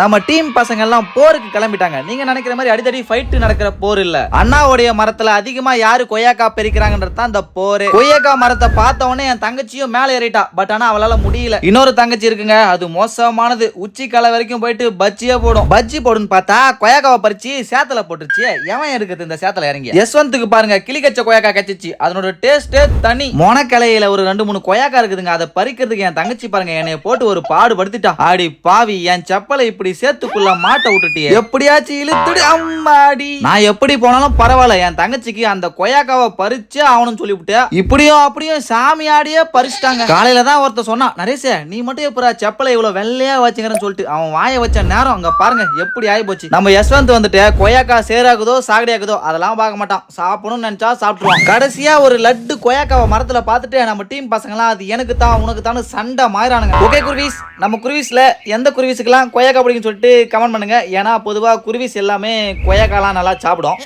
நம்ம டீம் பசங்க எல்லாம் போருக்கு கிளம்பிட்டாங்க. நீங்க நினைக்கிற மாதிரி அடித்தடி ஃபைட் நடக்கிற போர் இல்ல. அண்ணாவுடைய மரத்துல அதிகமா யாரு கொய்யாக்கா பெரிக்கிறாங்கன்றது தான் இந்த போரு. கொய்யாக்கா மரத்தை பார்த்த உடனே என் தங்கச்சியும் மேலே ஏறிட்டா. பட் ஆனா அவளால முடியல. இன்னொரு தங்கச்சி இருக்குங்க. அது மோசமானது. உச்சி கலை வரைக்கும் போயிட்டு பஜ்ஜியே போடும். பஜ்ஜி போடுன்னு பார்த்தா கொய்யாக்காவை பறிச்சு சேத்துல போட்டுருச்சு. எவன் இருக்குது இந்த சேத்துல இறங்கி? யஸ்வந்துக்கு பாருங்க. கிளிக்கச்ச கொய்யாக்கா கச்சிச்சு. அதனோட டேஸ்டே தனி. மொனக்கலையில ஒரு ரெண்டு மூணு கொய்யாக்கா இருக்குதுங்க. அதை பறிக்கிறதுக்கு என் தங்கச்சி பாருங்க. என்னைய போட்டு ஒரு பாடுபடுத்திட்டா. ஆடி பாவி என் செப்பலை இப்படி சேத்துக்குள்ள மாட்ட விட்டுட்டியே. எப்படியாச்சும் இழுத்துடு அம்மாடி. நான் எப்படி போனாலும் பரவாயில்ல என் தங்கச்சிக்கு அந்த கொய்யாக்காவை பறிச்சு ஆகணும்னு சொல்லிவிட்டு இப்படியும் அப்படியும் சாமி ஆடியே பறிச்சிட்டாங்க. காலையில தான் ஒருத்தர் சொன்னான் நரேசே நீ மட்டும் எப்படா செப்பலை இவ்வளவு வெள்ளையா வச்சுக்கிறேன்னு சொல்லிட்டு அவன் வாயை வச்ச நேரம் அங்க பாருங்க எப்படி ஆகி போச்சு நம்ம யஸ்வந்த் வந்துட்டு கொய்யாக்கா சேராகுதோ சாகடியாக்குதோ அதெல்லாம் பார்க்க மாட்டான். சாப்பிடணும்னு நினைச்சா சாப்பிட்டுருவான். கடைசியா ஒரு லட்டு கொய்யாக்காவை மரத்துல பார்த்துட்டு நம்ம டீம் பசங்களாம் அது எனக்கு தான் உனக்கு தான் சண்டை மாயிரானுங்க ஓகே குருவிஸ் நம்ம குருவிஸ்ல எந்த குருவிஸுக்கெல்லாம் கொய்யாக்கா பிடிக்குன்னு சொல்லிட்டு கமெண்ட் பண்ணுங்க. ஏன்னா பொதுவா குருவிஸ் எல்லாமே கொய்யாக்காலாம் நல்லா சாப்பிடும்.